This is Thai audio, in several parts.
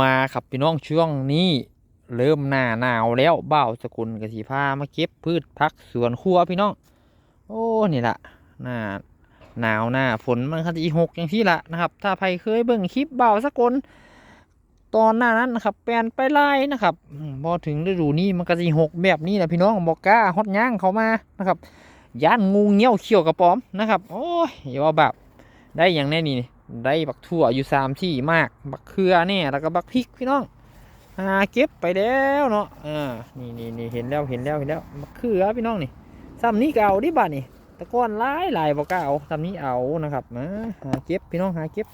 มาครับพี่น้องช่วงนี้เริ่มหน้าหนาวแล้วเบ้าสกุลกสีพามาเก็บพืชพักสวนครัวพี่น้อง โอ้นี่ละหน้าหนาวหน้าฝนมันคันอีหกอย่างที่ละนะครับ ถ้าใครเคยเบิ่งคลิปเบ้าสกุลตอนหน้านั้นนะครับแปลนไปไล่นะครับพอถึงฤดูนี้มันก็สีหกแบบนี้แหละพี่น้องบอกกล้าฮอดย่างเขามานะครับย่านงูเงี้ยวเขียวกระป๋อมนะครับ โอ้ยอย่าว่าแบบได้อย่างแน่นี่ ได้บักถั่วอยู่สามที่มาก บักเขือเนี่ยแล้วก็บักพริกพี่น้องหาเก็บไปแล้วเนาะอ่านี่นี่นี่เห็นแล้วเห็นแล้วเห็นแล้วบักเขือพี่น้องนี่ซ้ำนี้ก็เอาดิบ้านี่ตะก้อนหลายหลายบอกก็เอาซ้ำนี้เอานะครับมาหาเก็บพี่น้องหาเก็บ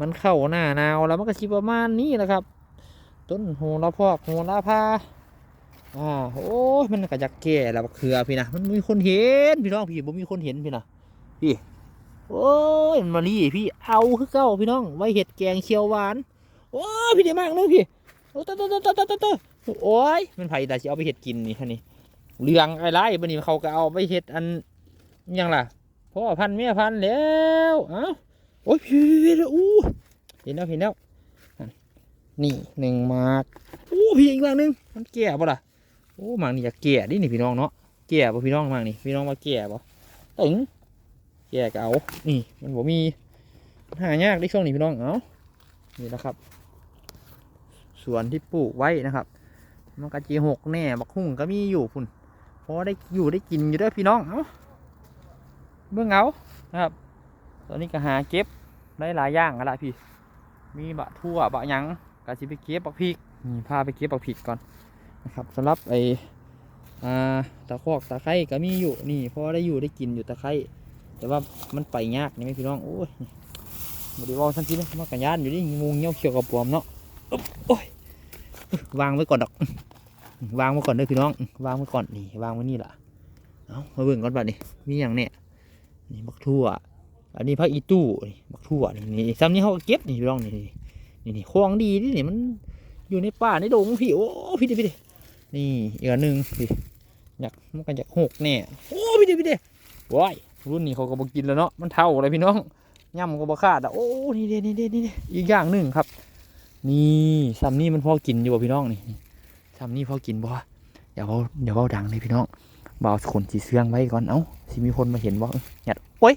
มันเข้าหน้าหนาวแล้วมันก็ชิประมาณนี้แหละครับ ต้นโหระพอกโหระพาอ่าโอ้ยมันก็จะแก่แล้วบักเขือพี่นะมันมีคนเห็นพี่น้องพี่บ่มีคนเห็นพี่นะพี่ โอ้ยมันมาลีพี่เอาคือเก้าพี่น้อง ไว้เห็ดแกงเขียวหวาน โอ้พี่เดีมากเลยพี่โอ้ตตตตตตะตะโอ้ยมันไผ่แต่สิเอาไปเห็ดกินนี่ท่านี่เรืองอะไรบันนี้เขาก็เอาไปเห็ดอันยังล่ะพ่อพันธุ์แม่พันแล้วอ้าโอ้ยพี่อู้เห็นแล้วเห็นแล้วนี่หนึ่งมากอู้พี่อีกมากหนึงมันแก่ปะล่ะโอ้หมากนี่อยากแก่ดินี่พี่น้องเนาะแก่ปะพี่น้องหมากนี่พี่น้องมาแก่ปะตึง แยกเอา นี่มันบ่มีหายากได้ช่วงนี้พี่น้อง เอานี่นะครับ สวนที่ปลูกไว้นะครับ มันกะจีหกแน่บักหุ่งก็มีอยู่พุ่นพอได้อยู่ได้กินอยู่เด้วยพี่น้อง เอาเบื้องเอานะครับ ตอนนี้ก็หาเก็บได้หลายอย่างกันละพี่ มีบะทั่วบะหยังกะจิไปเก็บบักพริกนี่พาไปเก็บบักพริกก่อนนะครับสำหรับไออ่าตะคอกตะไคร้ก็มีอยู่นี่พอได้อยู่ได้กินอยู่ตะไคร้ แต่ว่ามันไปยากนี่ไหมพี่น้องโอ้ยบริวารทันทีนะมันกันยานอยู่นี่งูเงี้ยวเขียวกับปวมเนาะโอ้ยวางไว้ก่อนดอก วางไว้ก่อนเด้อพี่น้อง วางไว้ก่อนนี่วางไว้นี่ล่ะเอามาเบิ่งก่อนบัดนี่มีอย่างเนี่ยนี่บักทั่วอันนี้พักอีตู้นี่บักทั่วนี่ซ้ำนี้เขาก็เก็บนี่พี่น้องนี่นี่นี่นี่ของดีนี่นี่มันอยู่ในป่าในดงพี่โอ้พี่ดิพี่ดินี่อีกอันหนึ่งพี่อยากมันกันอยากหกแน่โอ้พี่ดิพี่ดิว้าย รุ่นนี้เขาก็บอกกินแล้วเนาะมันเท่าเลยพี่น้องย่ำก็บอขาดอะโอ้นี่เด้นี่เด้นี่เด้อีกอย่างหนึ่งครับ นี่ซัมนี่มันพอกินอยู่บ่พี่น้องนี่ซัมนี่พอกินบ่อย่าเบาอย่าเบาดังเลยพี่น้องเบาขนสีเสื่องไว้ก่อนเอ้าสิมีคนมาเห็นบ่หยัดโอ้ย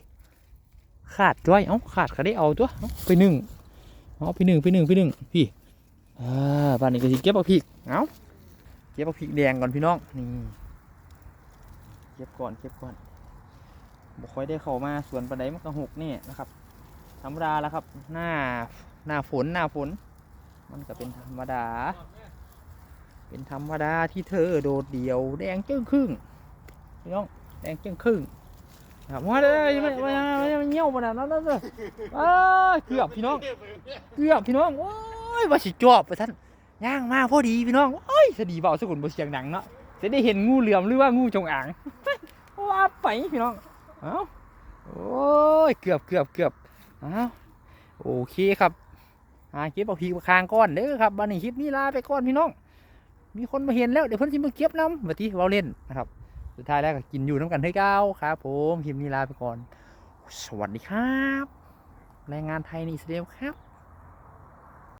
ขาดด้วยเอ้าขาดก็ได้เอาตัวเอ้าไปหนึ่งเอาไปหนึ่งไปหนึ่งไปหนึ่งพี่อ่าบ้านนี้ก็สิเก็บเอาพริกเอ้าเก็บเอาพริกแดงก่อนพี่น้องนี่เก็บก่อนเก็บก่อน บ่ค่อยได้เข้ามาสวนปันไดมันก็หกนี่นะครับ ธรรมดาแล้วครับ หน้าหน้าฝนหน้าฝน มันก็เป็นธรรมดา เป็นธรรมดาที่เธอโดดเดี่ยว แดงจึ้งครึ่งพี่น้องแดงจึ้งครึ่งครับว่าได้ไม่ไม่ไม่ไม่เงี้ยวขนาดนั้นเลยอ้าเกือบพี่น้อง เกือบพี่น้องโอ้ยว่าสิจอบไปท่านย่างมาพอดีพี่น้องโอ้ยสดีเบาสกุลบเสียงดังเนาะจะได้เห็นงูเหลือมหรือว่างูจงอางว่าไปพี่น้อง เอ้าโอ้ยเกือบเกือบเกือบเอ้าโอเคครับหาเก็บเอาพีคางก้อนเด้อครับบันนี้คลิปนี้ลาไปก่อนพี่น้อง มีคนมาเห็นแล้วเดี๋ยวเพิ่นสิมาเก็บน้ำวันที่เราเล่นนะครับ สุดท้ายแล้วก็กินอยู่น้ำกันเฮ้ยเก้าครับผมคลิปนี้ลาไปก่อน สวัสดีครับ แรงงานไทยในอิสราเอลครับ